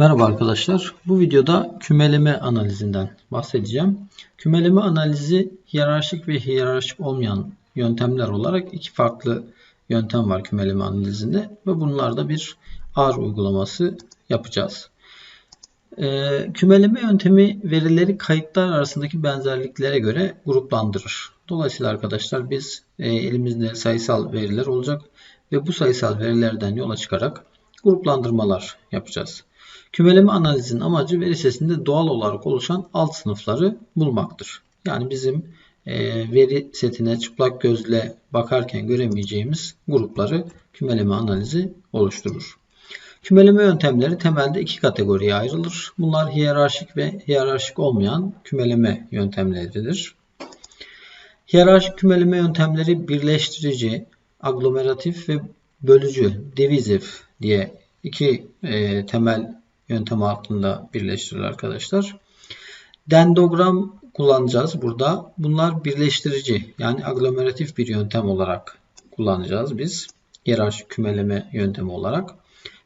Merhaba arkadaşlar. Bu videoda kümeleme analizinden bahsedeceğim. Kümeleme analizi hiyerarşik ve hiyerarşik olmayan yöntemler olarak iki farklı yöntem var kümeleme analizinde ve bunlarda bir R uygulaması yapacağız. Ee, kümeleme yöntemi verileri kayıtlar arasındaki benzerliklere göre gruplandırır. Dolayısıyla arkadaşlar biz e, elimizde sayısal veriler olacak ve bu sayısal verilerden yola çıkarak gruplandırmalar yapacağız. Kümeleme analizinin amacı veri setinde doğal olarak oluşan alt sınıfları bulmaktır. Yani bizim e, veri setine çıplak gözle bakarken göremeyeceğimiz grupları kümeleme analizi oluşturur. Kümeleme yöntemleri temelde iki kategoriye ayrılır. Bunlar hiyerarşik ve hiyerarşik olmayan kümeleme yöntemleridir. Hiyerarşik kümeleme yöntemleri birleştirici, aglomeratif ve bölücü, divisive diye iki e, temel yöntem altında birleştirilir arkadaşlar. Dendogram kullanacağız burada. Bunlar birleştirici yani aglomeratif bir yöntem olarak kullanacağız biz. Hiyerarşik kümeleme yöntemi olarak.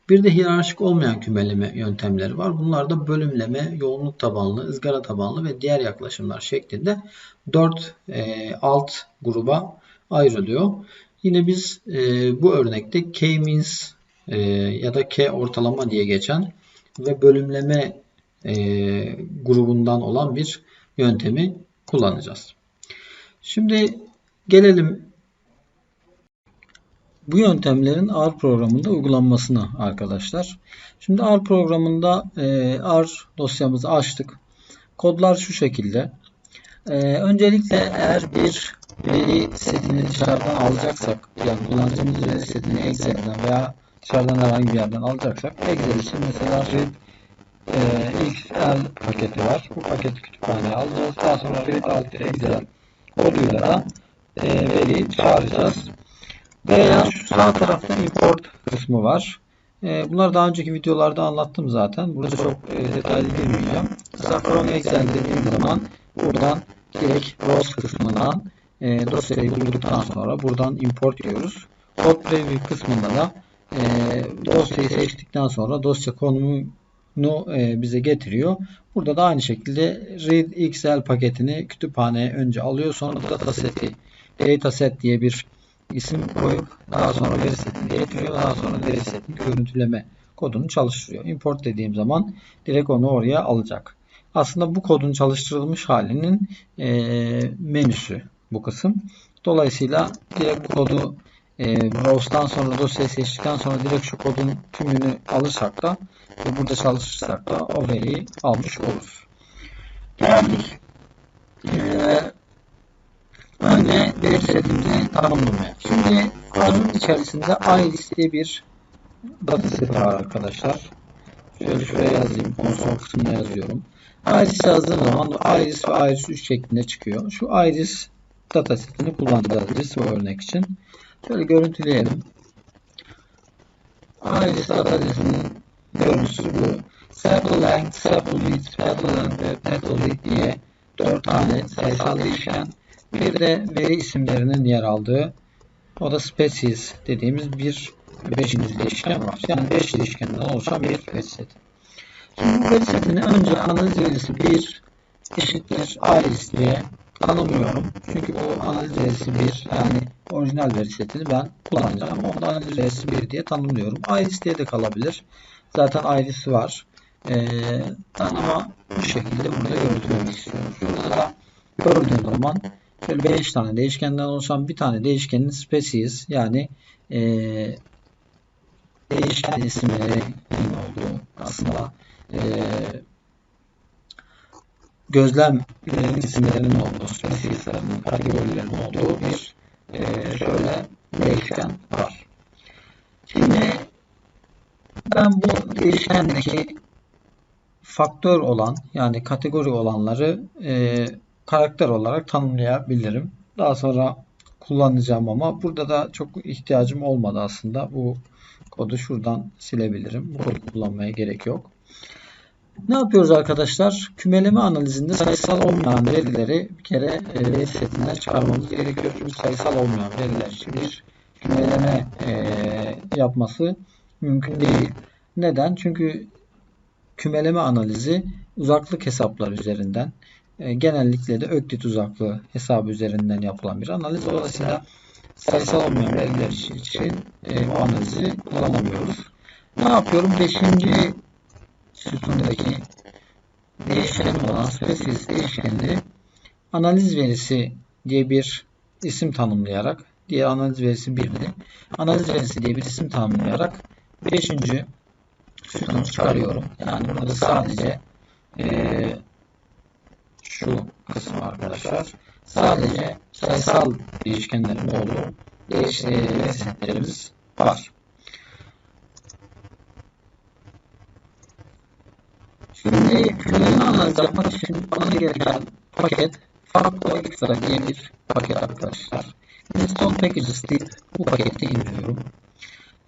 Bir de hiyerarşik olmayan kümeleme yöntemleri var. Bunlar da bölümleme, yoğunluk tabanlı, ızgara tabanlı ve diğer yaklaşımlar şeklinde 4 e, alt gruba ayrılıyor. Yine biz e, bu örnekte K-means e, ya da K ortalama diye geçen ve bölümleme e, grubundan olan bir yöntemi kullanacağız. Şimdi gelelim bu yöntemlerin R programında uygulanmasına arkadaşlar. Şimdi R programında e, R dosyamızı açtık. Kodlar şu şekilde. E, öncelikle eğer bir veri setini dışarıdan alacaksak yani kullandığımız veri setini Excel'den veya dışarıdan herhangi bir yerden alacaksak Excel için mesela read e, XL paketi var. Bu paketi kütüphaneye alacağız. Daha sonra read alt Excel koduyla e, veriyi çağıracağız. Veya şu sağ tarafta import kısmı var. E, bunları daha önceki videolarda anlattım zaten. Burada çok e, detaylı girmeyeceğim. From Excel dediğim zaman buradan direkt rows kısmından e, dosyayı bulduktan sonra buradan import diyoruz. Code preview kısmında da e, dosyayı seçtikten sonra dosya konumunu e, bize getiriyor. Burada da aynı şekilde read xl paketini kütüphaneye önce alıyor. Sonra dataseti dataset diye bir isim koyup daha sonra veri setini getiriyor. Daha sonra veri setini görüntüleme kodunu çalıştırıyor. Import dediğim zaman direkt onu oraya alacak. Aslında bu kodun çalıştırılmış halinin e, menüsü bu kısım. Dolayısıyla direkt bu kodu e, browse'dan sonra dosyayı seçtikten sonra direkt şu kodun tümünü alırsak da ve burada çalışırsak da o veriyi almış oluruz. Geldik. Ee, önce veri setimizi tanımlamaya. Şimdi kodun içerisinde iris diye bir dataset var arkadaşlar. Şöyle şuraya yazayım. Konsol kısmına yazıyorum. Iris yazdığım zaman iris ve iris 3 şeklinde çıkıyor. Şu iris datasetini kullanacağız biz bu örnek için. Şöyle görüntüleyelim. Iris datasinin görüntüsü bu. Sample length, sample width, petal length ve petal width diye 4 tane sayısal değişken. Bir de veri isimlerinin yer aldığı o da species dediğimiz bir 5. değişken var. Yani 5 değişkenden oluşan bir veri seti. Şimdi bu veri setini önce analiz verisi 1 eşittir iris diye tanımıyorum. Çünkü bu analiz verisi 1 yani orijinal veri setini ben kullanacağım. Onu analiz verisi 1 diye tanımlıyorum. Iris diye de kalabilir. Zaten iris var. Ee, ama bu şekilde burada görüntülemek istiyorum. Şurada da gördüğüm zaman şöyle 5 tane değişkenden oluşan bir tane değişkenin species yani e, değişken isimleri olduğu aslında e, gözlem isimlerinin olduğu, spesieslerinin, kategorilerinin olduğu bir e, şöyle değişken var. Şimdi ben bu değişkendeki faktör olan yani kategori olanları e, karakter olarak tanımlayabilirim. Daha sonra kullanacağım ama burada da çok ihtiyacım olmadı aslında. Bu kodu şuradan silebilirim. Bu kodu kullanmaya gerek yok. Ne yapıyoruz arkadaşlar? Kümeleme analizinde sayısal olmayan verileri bir kere e, veri setinden çıkarmamız gerekiyor. Çünkü sayısal olmayan veriler için bir kümeleme e, yapması mümkün değil. Neden? Çünkü kümeleme analizi uzaklık hesapları üzerinden e, genellikle de öklit uzaklığı hesabı üzerinden yapılan bir analiz. Dolayısıyla sayısal olmayan veriler için e, bu analizi kullanamıyoruz. Ne yapıyorum? Beşinci sütundaki değişken olan species değişkenini analiz verisi diye bir isim tanımlayarak diğer analiz verisi 1'di. Analiz verisi diye bir isim tanımlayarak 5. sütunu çıkarıyorum. Yani burada sadece e, şu kısmı arkadaşlar sadece sayısal değişkenlerin olduğu değişkenlerimiz var. Kümelerini analiz yapmak için bana gereken paket Farklı Extra diye bir paket arkadaşlar. Install Packages deyip bu paketi indiriyorum.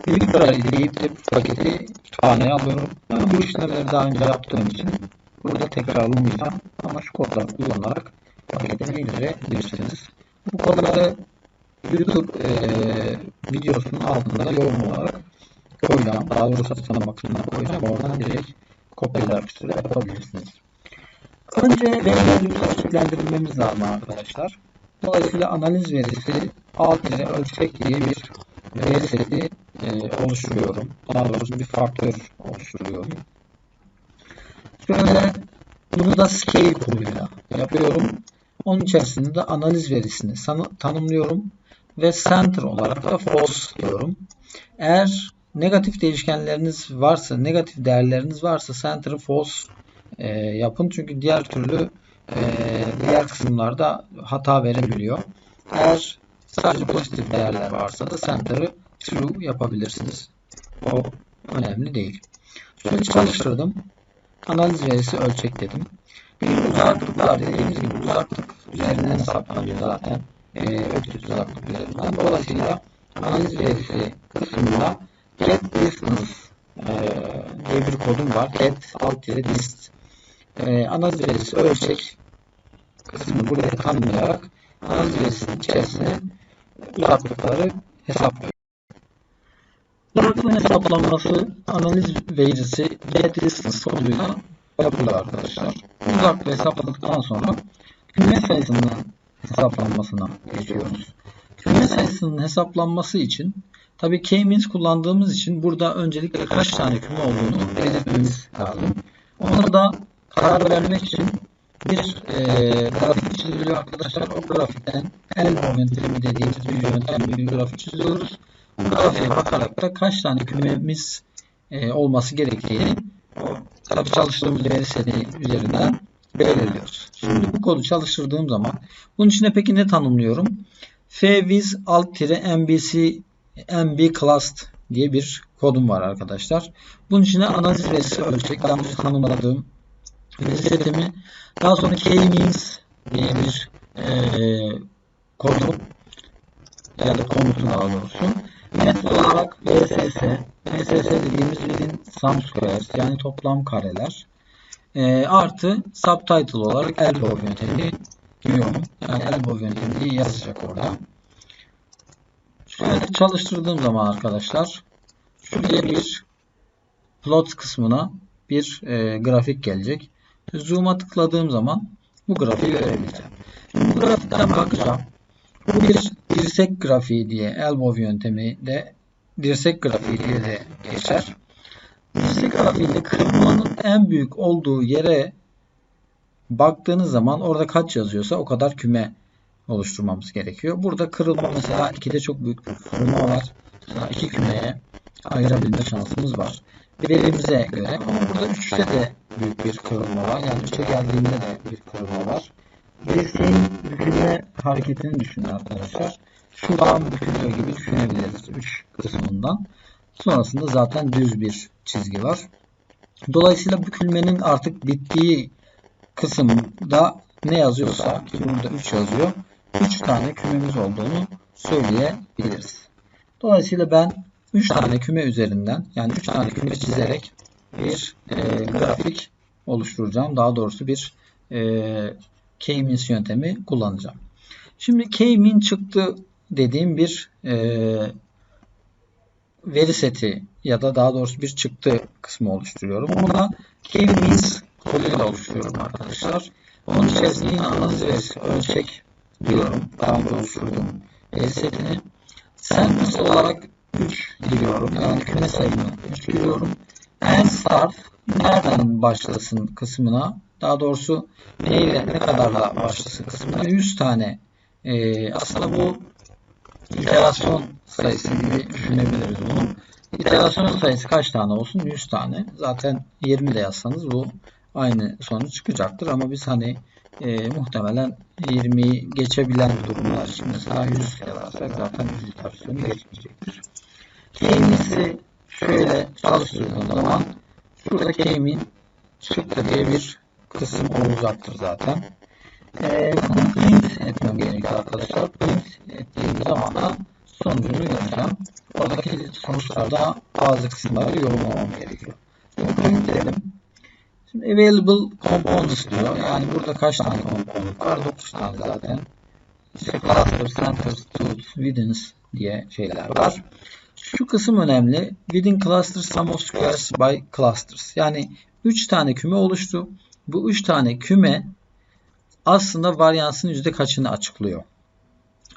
Büyük bir deyip de bu paketi kütüphaneye alıyorum. Ben bu işlemleri daha önce yaptığım için burada tekrarlamayacağım. Ama şu kodları kullanarak paketleri indirebilirsiniz. Bu kodları YouTube e, videosunun altında yorum olarak koyacağım. Daha doğrusu açıklama kısmına koyacağım. Oradan direkt kopyalar yapabilirsiniz. Önce verileri ölçeklendirmemiz lazım arkadaşlar. Dolayısıyla analiz verisi alt ile ölçek diye bir veri seti e, oluşturuyorum. Daha doğrusu bir faktör oluşturuyorum. Şöyle bunu da scale koduyla yapıyorum. Onun içerisinde de analiz verisini tanımlıyorum ve center olarak da false diyorum. Eğer negatif değişkenleriniz varsa, negatif değerleriniz varsa center'ı false e, yapın. Çünkü diğer türlü e, diğer kısımlarda hata verebiliyor. Eğer sadece pozitif değerler varsa da center'ı true yapabilirsiniz. O önemli değil. Şöyle çalıştırdım. Analiz verisi ölçek dedim. Bir uzaklıklar dediğimiz gibi uzaklık üzerinden hesaplanıyor zaten. Ee, ölçü uzaklık üzerinden. Dolayısıyla analiz verisi kısmında get distance e, diye bir kodum var. Get alt dist e, analiz verisi ölçek kısmını buraya tanımlayarak analiz verisinin içerisine uzaklıkları hesaplıyor. Uzaklığın hesaplanması analiz verisi get distance koduyla yapılıyor arkadaşlar. Uzaklığı hesapladıktan sonra küme sayısının hesaplanmasına geçiyoruz. Küme sayısının hesaplanması için tabi k-means kullandığımız için burada öncelikle kaç tane küme olduğunu belirtmemiz lazım. Onu da karar vermek için bir e, grafik çiziliyor arkadaşlar. O grafikten elbow yöntemi dediğimiz bir yöntemle bir grafik çiziyoruz. Bu grafiğe bakarak da kaç tane kümemiz e, olması gerektiğini tabi çalıştığımız veri seti üzerinden belirliyoruz. Şimdi bu kodu çalıştırdığım zaman bunun içine peki ne tanımlıyorum? Fviz alt-mbc mb classed diye bir kodum var arkadaşlar. Bunun içine analiz verisi ölçek yanlış tanımladığım veri setimi. Daha sonra k-means diye bir e, kodu ya da komutu daha doğrusu. Olarak VSS VSS dediğimiz within sum squares yani toplam kareler. E, artı subtitle olarak elbow yöntemi diyorum. Yani elbow yöntemi diye yazacak orada. Şöyle çalıştırdığım zaman arkadaşlar şuraya bir plot kısmına bir e, grafik gelecek. Zoom'a tıkladığım zaman bu grafiği görebileceğim. Şimdi bu grafikten bakacağım. Bu bir dirsek grafiği diye elbow yöntemi de dirsek grafiği diye de geçer. Dirsek grafiğinde kırılmanın en büyük olduğu yere baktığınız zaman orada kaç yazıyorsa o kadar küme oluşturmamız gerekiyor. Burada kırılma mesela 2'de çok büyük bir kırılma var. Mesela 2 kümeye ayırabilme şansımız var verimize göre. Ama burada 3'te de büyük bir kırılma var. Yani 3'e geldiğinde de bir kırılma var. Dirseğin bükülme hareketini düşünün arkadaşlar. Şuradan bükülüyor gibi düşünebiliriz 3 kısmından. Sonrasında zaten düz bir çizgi var. Dolayısıyla bükülmenin artık bittiği kısımda ne yazıyorsa ki burada 3 yazıyor. 3 tane kümemiz olduğunu söyleyebiliriz. Dolayısıyla ben 3 tane küme üzerinden yani 3 tane küme çizerek bir e, grafik oluşturacağım. Daha doğrusu bir e, K-means yöntemi kullanacağım. Şimdi K-mean çıktı dediğim bir e, veri seti ya da daha doğrusu bir çıktı kısmı oluşturuyorum. Bunu da k-means koduyla oluşturuyorum arkadaşlar. Onun içerisinde yine analiz verisi ölçek diyorum. Daha önce oluşturduğum veri setini. Sentence olarak 3 giriyorum. Yani küme sayımı 3 giriyorum. And start nereden başlasın kısmına daha doğrusu neyle ne kadarla başlasın kısmına 100 tane e, aslında bu iterasyon sayısı gibi düşünebiliriz bunu. İterasyon sayısı kaç tane olsun? 100 tane. Zaten 20 de yazsanız bu aynı sonuç çıkacaktır ama biz hani e, muhtemelen 20'yi geçebilen durumlar mesela 100 yazarsak zaten 100 iterasyonu geçmeyecektir. K'mizi şöyle çalıştırdığım zaman şurada K'min çıktı diye bir kısım olacaktır zaten. E, bunu print etmem gerekiyor arkadaşlar. Print ettiğim zaman da sonucunu göreceğim. Oradaki sonuçlarda bazı kısımları yorumlamam gerekiyor. Şimdi print edelim. Şimdi available components diyor. Yani burada kaç tane component var? 9 tane zaten. İşte cluster, centers, tools, withins diye şeyler var. Şu kısım önemli. Within cluster sum of squares by clusters. Yani 3 tane küme oluştu. Bu 3 tane küme aslında varyansın yüzde kaçını açıklıyor.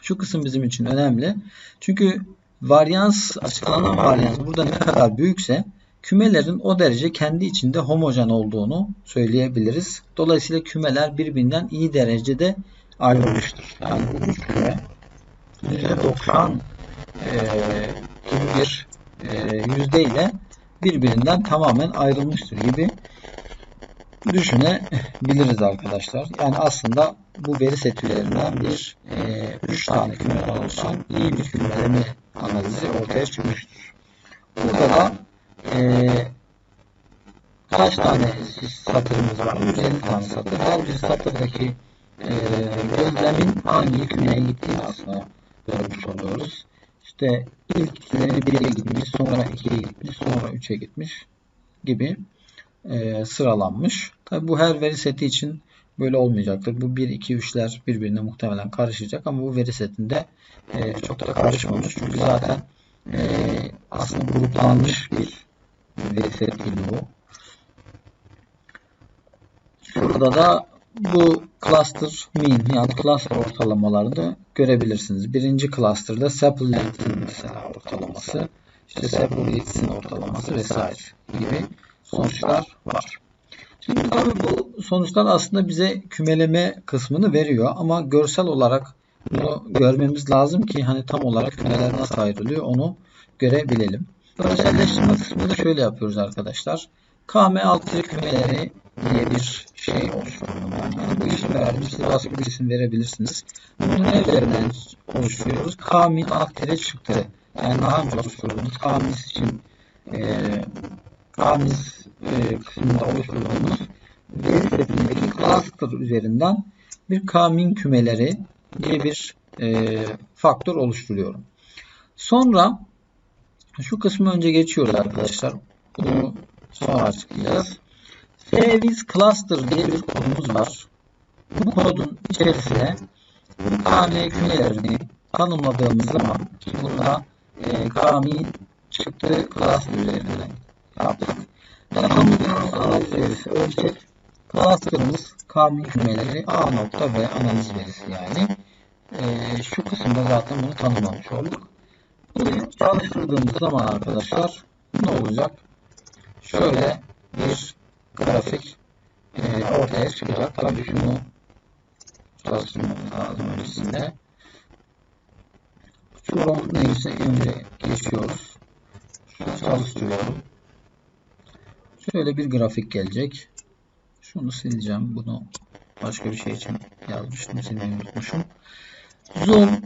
Şu kısım bizim için önemli. Çünkü varyans, açıklanan varyans burada ne kadar büyükse kümelerin o derece kendi içinde homojen olduğunu söyleyebiliriz. Dolayısıyla kümeler birbirinden iyi derecede ayrılmıştır. Yani bu üç küme %90 e, gibi bir e, yüzdeyle birbirinden tamamen ayrılmıştır gibi düşünebiliriz arkadaşlar. Yani aslında bu veri setlerinden bir e, üç tane kümeden oluşan iyi bir kümeleme analizi ortaya çıkmıştır. Burada da e, kaç tane satırımız var? 150 tane satır. Her bir satırdaki e, gözlemin hangi kümeye gittiğini aslında görmüş oluyoruz. İşte ilkleri 1'e gitmiş, sonra 2'ye gitmiş, sonra 3'e gitmiş gibi e, sıralanmış. Tabi bu her veri seti için böyle olmayacaktır. Bu 1, 2, 3'ler birbirine muhtemelen karışacak ama bu veri setinde e, çok da karışmamış. Çünkü zaten e, aslında gruplanmış bir veri setiydi bu. Şurada da bu cluster mean yani cluster ortalamaları da görebilirsiniz. Birinci cluster'da sample length'in mesela ortalaması, işte sample width'in ortalaması vesaire gibi sonuçlar var. Şimdi tabii bu sonuçlar aslında bize kümeleme kısmını veriyor ama görsel olarak bunu görmemiz lazım ki hani tam olarak kümeler nasıl ayrılıyor onu görebilelim. Görselleştirme kısmında şöyle yapıyoruz arkadaşlar. KM6 kümeleri diye bir şey oluşturuyorum ben. Yani bu isim verdim. Siz başka bir isim verebilirsiniz. Bunu ne üzerinden oluşturuyoruz? Kmin aktere çıktı. Yani daha önce oluşturduğumuz Kmis için e, Kmis e, kısmında oluşturduğumuz veri setindeki cluster üzerinden bir Kmin kümeleri diye bir e, faktör oluşturuyorum. Sonra şu kısmı önce geçiyoruz arkadaşlar. Bunu sonra açıklayacağız. Service Cluster diye bir kodumuz var. Bu kodun içerisine KM kümelerini tanımladığımız zaman bunda e, KM çıktı cluster üzerinden yaptık. Tanımladığımız analiz verisi ölçek cluster'ımız KM kümeleri A nokta ve analiz verisi yani. E, şu kısımda zaten bunu tanımlamış olduk. Bunu çalıştırdığımız zaman arkadaşlar ne olacak? Şöyle bir grafik e, ortaya çıkacak. Tabii şunu çalıştırmamız lazım öncesinde. Şu neyse önce geçiyoruz. Şunu çalıştırıyorum. Şöyle bir grafik gelecek. Şunu sileceğim. Bunu başka bir şey için yazmıştım. Silmeyi unutmuşum. Zoom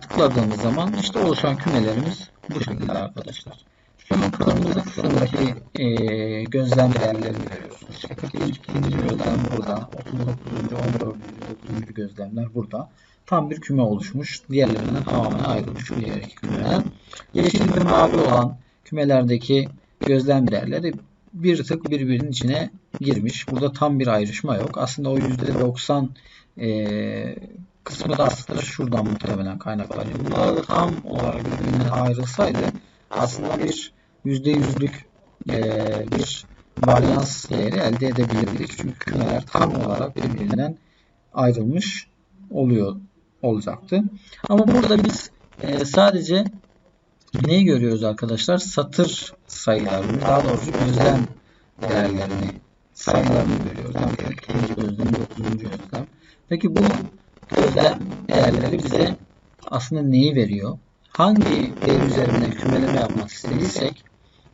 tıkladığımız zaman işte oluşan kümelerimiz bu şekilde arkadaşlar. Şu kırmızı kısımdaki e, gözlem değerlerini görüyorsunuz. İşte 42. gözlem burada. 39. 14. 9. gözlemler burada. Tam bir küme oluşmuş. Diğerlerinden tamamen ayrılmış bu diğer iki kümeden. Yeşil ve mavi olan kümelerdeki gözlem değerleri bir tık birbirinin içine girmiş. Burada tam bir ayrışma yok. Aslında o %90 e, kısmı da aslında şuradan muhtemelen kaynaklanıyor. Bunlar tam olarak birbirinden ayrılsaydı aslında bir %100'lük e, bir varyans değeri elde edebilirdik. Çünkü kümeler tam olarak birbirinden ayrılmış oluyor olacaktı. Ama burada biz e, sadece neyi görüyoruz arkadaşlar? Satır sayılarını, daha doğrusu gözlem değerlerini, sayılarını görüyoruz. Yani 42. gözlem, 9. gözlem. Peki bu gözlem değerleri bize aslında neyi veriyor? Hangi değer üzerine kümeleme yapmak istediysek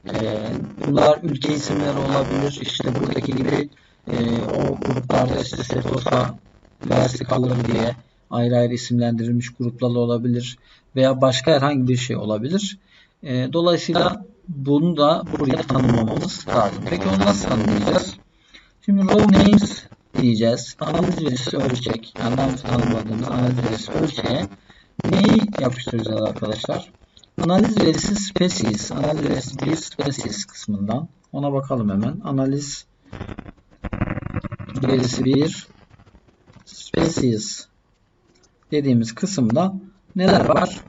e, bunlar ülke isimleri olabilir. İşte buradaki gibi e, o gruplarda işte Setosa, Versikalır diye ayrı ayrı isimlendirilmiş gruplar olabilir veya başka herhangi bir şey olabilir. E, dolayısıyla bunu da buraya tanımlamamız lazım. Peki onu nasıl tanımlayacağız? Şimdi row names diyeceğiz. Analiz verisi ölçek. Yani önce tanımladığımız analiz verisi ölçeğe neyi yapıştıracağız arkadaşlar? Analiz verisi species. Analiz verisi bir species kısmından. Ona bakalım hemen. Analiz verisi bir species dediğimiz kısımda neler var?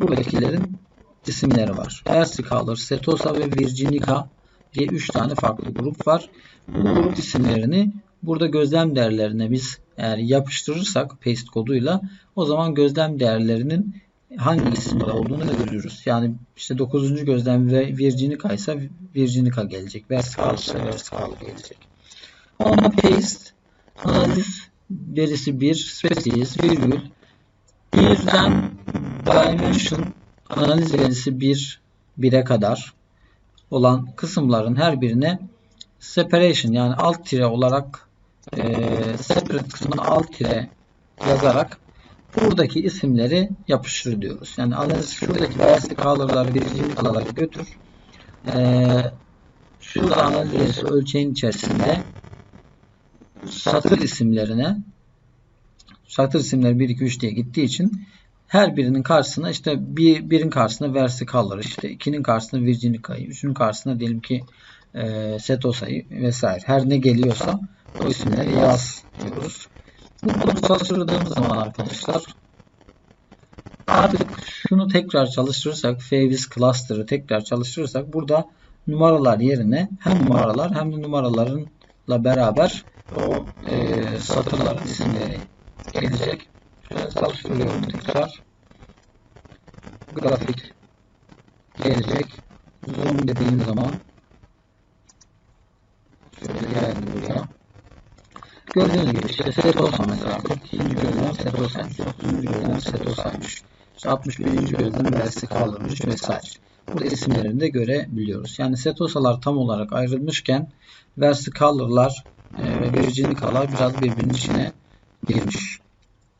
Buradakilerin isimleri var. Versicolor, Setosa ve Virginica diye 3 tane farklı grup var. Bu grup isimlerini burada gözlem değerlerine biz eğer yapıştırırsak paste koduyla o zaman gözlem değerlerinin hangi isimde olduğunu da görürüz. Yani işte 9. gözlem ve Virginica ise Virginica gelecek. Versicolor ise Versicolor gelecek. Ona paste analiz verisi 1 species virgül birden dimension analiz verisi 1 1'e kadar olan kısımların her birine separation yani alt tire olarak e, separate kısmına alt tire yazarak buradaki isimleri yapıştır diyoruz. Yani analiz şuradaki versik color'ları birinci kalaları götür. E, şurada analiz ölçeğin içerisinde satır isimlerine satır isimleri 1 2 3 diye gittiği için her birinin karşısına işte bir birin karşısına versicolor işte ikinin karşısına virginica'yı, üçünün karşısına diyelim ki e, setosa'yı vesaire. Her ne geliyorsa o isimleri yaz diyoruz. Bu kodu çalıştırdığımız zaman arkadaşlar artık şunu tekrar çalıştırırsak Favis Cluster'ı tekrar çalıştırırsak burada numaralar yerine hem numaralar hem de numaralarınla beraber o e, satırların isimleri gelecek. Şöyle çalıştırıyorum tekrar. Grafik gelecek. Zoom dediğim zaman şöyle geldi buraya. Gördüğünüz gibi işte Setosa mesela 42. gözlem Setosa'ymış. 30. gözlem Setosa'ymış. İşte 61. gözlem Versi kaldırmış vesaire. Burada isimlerini de görebiliyoruz. Yani Setosa'lar tam olarak ayrılmışken Versicolor'lar e, ve Virginica'lar biraz birbirinin içine girmiş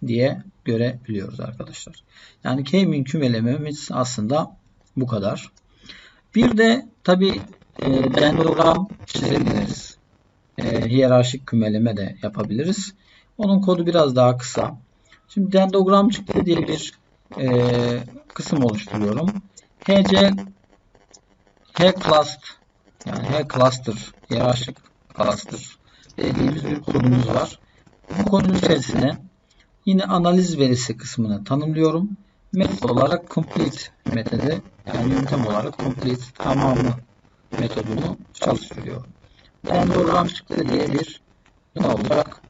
diye görebiliyoruz arkadaşlar. Yani K-min kümelememiz aslında bu kadar. Bir de tabi e, dendrogram çizebiliriz. E, hiyerarşik kümeleme de yapabiliriz. Onun kodu biraz daha kısa. Şimdi dendrogram çıktı diye bir e, kısım oluşturuyorum. HC H cluster yani H cluster hiyerarşik cluster dediğimiz bir kodumuz var. Bu kodun içerisine yine analiz verisi kısmını tanımlıyorum. Metot olarak complete metodu yani yöntem olarak complete tamamı metodunu çalıştırıyorum. Dendrogram çıktı diye bir ne olacak?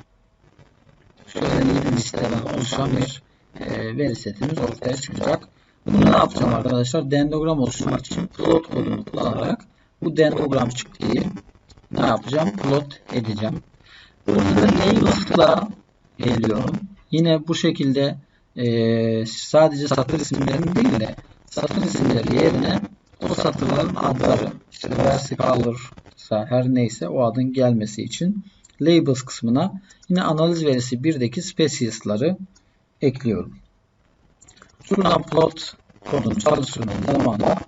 Şöyle bir listeden oluşan bir e, veri setimiz ortaya çıkacak. Bunu ne yapacağım arkadaşlar? Dendrogram oluşturmak için plot kodunu kullanarak bu dendrogram çıktıyı ne yapacağım? Plot edeceğim. Burada labels'la geliyorum. Yine bu şekilde e, sadece satır isimlerini değil de satır isimleri yerine o satırların adları işte versicolor her neyse o adın gelmesi için labels kısmına yine analiz verisi 1'deki species'ları ekliyorum. Şuradan plot kodunu çalıştırdığım zaman da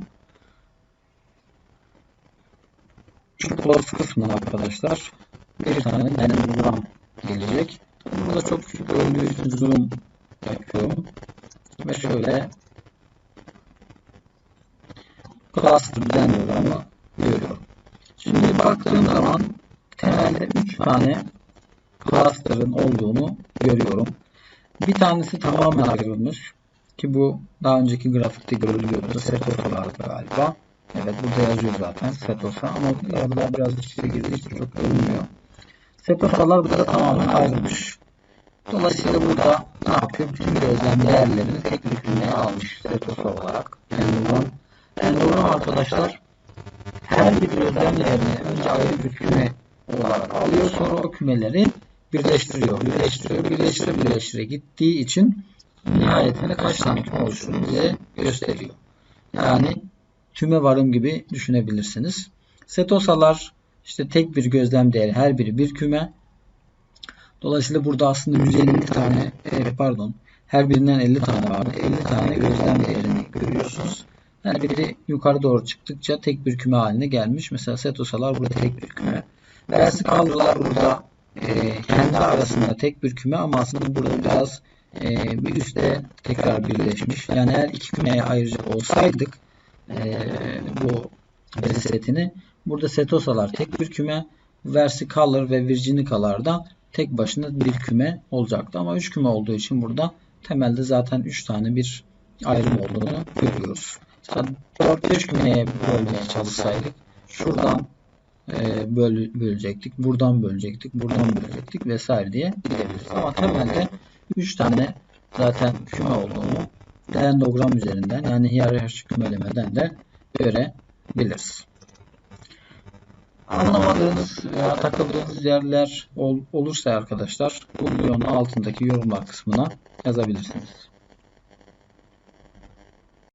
şu plot kısmına arkadaşlar bir tane dendrogram gelecek. Burada çok küçük gördüğü için zoom yapıyorum. Ve şöyle cluster dendrogramı görüyorum. Şimdi baktığım zaman temelde 3 tane cluster'ın olduğunu görüyorum. Bir tanesi tamamen ayrılmış. Ki bu daha önceki grafikte görülüyordu. Set vardı galiba. Evet burada yazıyor zaten setosa ama arada biraz içeri girdiği için çok görünmüyor. Setosalar burada tamamen ayrılmış. Dolayısıyla burada ne yapıyor? Bütün gözlem değerlerini tek bir almış setosa olarak. Endogram. Endogram arkadaşlar her bir gözlem değerini önce ayrı bir küme olarak alıyor. Sonra o kümeleri birleştiriyor. Birleştiriyor. Birleştire birleştire gittiği için nihayetinde kaç tane küme oluştuğunu bize gösteriyor. Yani tüme varım gibi düşünebilirsiniz. Setosalar işte tek bir gözlem değeri her biri bir küme. Dolayısıyla burada aslında 150 tane e, pardon her birinden 50 tane var. 50 tane gözlem değerini görüyorsunuz. Her biri yukarı doğru çıktıkça tek bir küme haline gelmiş. Mesela setosalar burada tek bir küme. Versikallar burada e, kendi arasında tek bir küme ama aslında burada biraz e, bir üstte tekrar birleşmiş. Yani eğer iki kümeye ayıracak olsaydık e, bu veri setini burada setosalar tek bir küme versicolor ve virginicalar da tek başına bir küme olacaktı. Ama üç küme olduğu için burada temelde zaten üç tane bir ayrım olduğunu görüyoruz. 4-5 kümeye bölmeye çalışsaydık şuradan e, böl, bölecektik, buradan bölecektik, buradan bölecektik vesaire diye gidebiliriz. Ama temelde 3 tane zaten küme olduğunu endogram üzerinden yani hiyerarşik kümelemeden de görebiliriz. Anlamadığınız veya takıldığınız yerler ol, olursa arkadaşlar bu videonun altındaki yorumlar kısmına yazabilirsiniz.